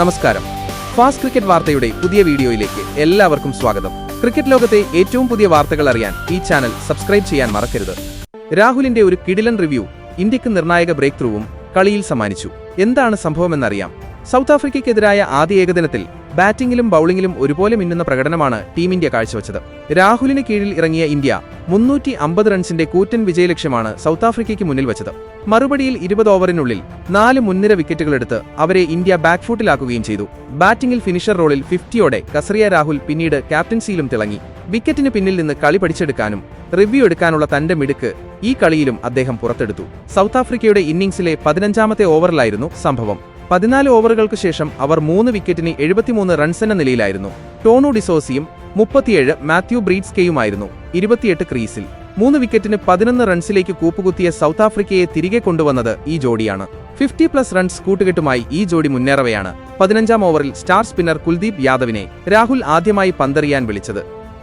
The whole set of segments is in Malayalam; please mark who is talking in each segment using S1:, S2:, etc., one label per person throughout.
S1: നമസ്കാരം. ഫാസ്റ്റ് ക്രിക്കറ്റ് വാർത്തയുടെ പുതിയ വീഡിയോയിലേക്ക് എല്ലാവർക്കും സ്വാഗതം. ക്രിക്കറ്റ് ലോകത്തെ ഏറ്റവും പുതിയ വാർത്തകൾ അറിയാൻ ഈ ചാനൽ സബ്സ്ക്രൈബ് ചെയ്യാൻ മറക്കരുത്. രാഹുലിന്റെ ഒരു കിടിലൻ റിവ്യൂ ഇന്ത്യയ്ക്ക് നിർണായക ബ്രേക്ക് ത്രൂവും കളിയിൽ സമ്മാനിച്ചു. എന്താണ് സംഭവമെന്നറിയാം. സൗത്ത് ആഫ്രിക്കയ്ക്കെതിരായ ആദ്യ ഏകദിനത്തിൽ ബാറ്റിംഗിലും ബൌളിംഗിലും ഒരുപോലെ മിന്നുന്ന പ്രകടനമാണ് ടീം ഇന്ത്യ കാഴ്ചവെച്ചത്. രാഹുലിന് കീഴിൽ ഇറങ്ങിയ ഇന്ത്യ മുന്നൂറ്റി അമ്പത് റൺസിന്റെ കൂറ്റൻ വിജയലക്ഷ്യമാണ് സൗത്ത് ആഫ്രിക്കയ്ക്ക് മുന്നിൽ വെച്ചത്. മറുപടിയിൽ ഇരുപത് ഓവറിനുള്ളിൽ നാല് മുൻനിര വിക്കറ്റുകളെടുത്ത് അവരെ ഇന്ത്യ ബാക്ക്ഫൂട്ടിലാക്കുകയും ചെയ്തു. ബാറ്റിംഗിൽ ഫിനിഷർ റോളിൽ ഫിഫ്റ്റിയോടെ കസറിയ രാഹുൽ പിന്നീട് ക്യാപ്റ്റൻസിയിലും തിളങ്ങി. വിക്കറ്റിന് പിന്നിൽ നിന്ന് കളി പഠിച്ചെടുക്കാനും റിവ്യൂ എടുക്കാനുള്ള തന്റെ മിടുക്ക് ഈ കളിയിലും അദ്ദേഹം പുറത്തെടുത്തു. സൗത്ത് ആഫ്രിക്കയുടെ ഇന്നിംഗ്സിലെ പതിനഞ്ചാമത്തെ ഓവറിലായിരുന്നു സംഭവം. പതിനാല് ഓവറുകൾക്ക് ശേഷം അവർ മൂന്ന് വിക്കറ്റിന് എഴുപത്തിമൂന്ന് റൺസ് എന്ന നിലയിലായിരുന്നു. ടോണു ഡിസോസിയും മുപ്പത്തിയേഴ് മാത്യു ബ്രീഡ്സ്കെയുമായിരുന്നു ഇരുപത്തിയെട്ട് ക്രീസിൽ മൂന്ന് വിക്കറ്റിന് പതിനൊന്ന് റൺസിലേക്ക് കൂപ്പുകുത്തിയ സൗത്ത് ആഫ്രിക്കയെ തിരികെ കൊണ്ടുവന്നത് ഈ ജോഡിയാണ്. ഫിഫ്റ്റി പ്ലസ് റൺസ് കൂട്ടുകെട്ടുമായി ഈ ജോഡി മുന്നേറവെയാണ്. പതിനഞ്ചാം ഓവറിൽ സ്റ്റാർ സ്പിന്നർ കുൽദീപ് യാദവിനെ രാഹുൽ ആദ്യമായി പന്തെറിയാൻ വിളിച്ചത്.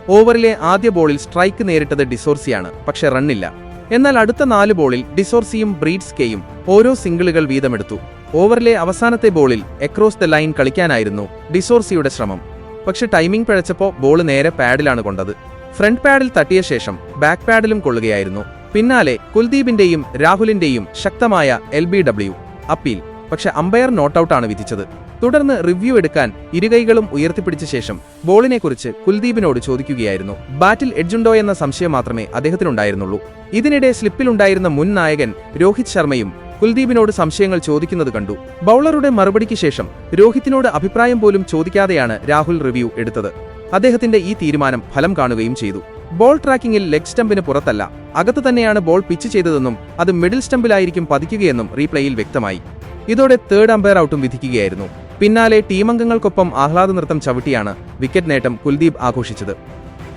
S1: ഓവറിലെ ആദ്യ ബോളിൽ സ്ട്രൈക്ക് നേരിട്ടത് ഡിസോർസിയാണ് പക്ഷെ റണ്ണില്ല. എന്നാൽ അടുത്ത നാല് ബോളിൽ ഡിസോർസിയും ബ്രീഡ്സ്കെയും ഓരോ സിംഗിളുകൾ വീതമെടുത്തു. ഓവറിലെ അവസാനത്തെ ബോളിൽ എക്രോസ് ദ ലൈൻ കളിക്കാനായിരുന്നു ഡിസോർസിയുടെ ശ്രമം. പക്ഷെ ടൈമിംഗ് പിഴച്ചപ്പോൾ ബോൾ നേരെ പാഡിലാണ് കൊണ്ടത്. ഫ്രണ്ട് പാഡിൽ തട്ടിയ ശേഷം ബാക്ക് പാഡിലും കൊള്ളുകയായിരുന്നു. പിന്നാലെ കുൽദീപിന്റെയും രാഹുലിന്റെയും ശക്തമായ എൽ ബി ഡബ്ല്യു അപ്പീൽ. പക്ഷെ അമ്പയർ നോട്ടൌട്ടാണ് വിധിച്ചത്. തുടർന്ന് റിവ്യൂ എടുക്കാൻ ഇരുകൈകളും ഉയർത്തിപ്പിടിച്ച ശേഷം ബോളിനെക്കുറിച്ച് കുൽദീപിനോട് ചോദിക്കുകയായിരുന്നു. ബാറ്റിൽ എഡ്ജുണ്ടോ എന്ന സംശയം മാത്രമേ അദ്ദേഹത്തിനുണ്ടായിരുന്നുള്ളൂ. ഇതിനിടെ സ്ലിപ്പിലുണ്ടായിരുന്ന മുൻ നായകൻ രോഹിത് ശർമ്മയും കുൽദീപിനോട് സംശയങ്ങൾ ചോദിക്കുന്നത് കണ്ടു. ബൗളറുടെ മറുപടിക്ക് ശേഷം രോഹിത്തിനോട് അഭിപ്രായം പോലും ചോദിക്കാതെയാണ് രാഹുൽ റിവ്യൂ എടുത്തത്. അദ്ദേഹത്തിന്റെ ഈ തീരുമാനം ഫലം കാണുകയും ചെയ്തു. ബോൾ ട്രാക്കിംഗിൽ ലെഗ് സ്റ്റമ്പിന് പുറത്തല്ല അകത്തു തന്നെയാണ് ബോൾ പിച്ച് ചെയ്തതെന്നും അത് മിഡിൽ സ്റ്റമ്പിലായിരിക്കും പതിക്കുകയെന്നും റീപ്ലേയിൽ വ്യക്തമായി. ഇതോടെ തേർഡ് അമ്പയർ ഔട്ടും വിധിക്കുകയായിരുന്നു. പിന്നാലെ ടീമംഗങ്ങൾക്കൊപ്പം ആഹ്ലാദ നൃത്തം ചവിട്ടിയാണ് വിക്കറ്റ് നേട്ടം കുൽദീപ് ആഘോഷിച്ചത്.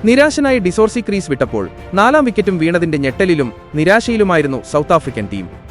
S1: നിരാശനായി ഡിസോർസി ക്രീസ് വിട്ടപ്പോൾ നാലാം വിക്കറ്റും വീണതിന്റെ ഞെട്ടലിലും നിരാശയിലുമായിരുന്നു സൗത്ത് ആഫ്രിക്കൻ ടീം.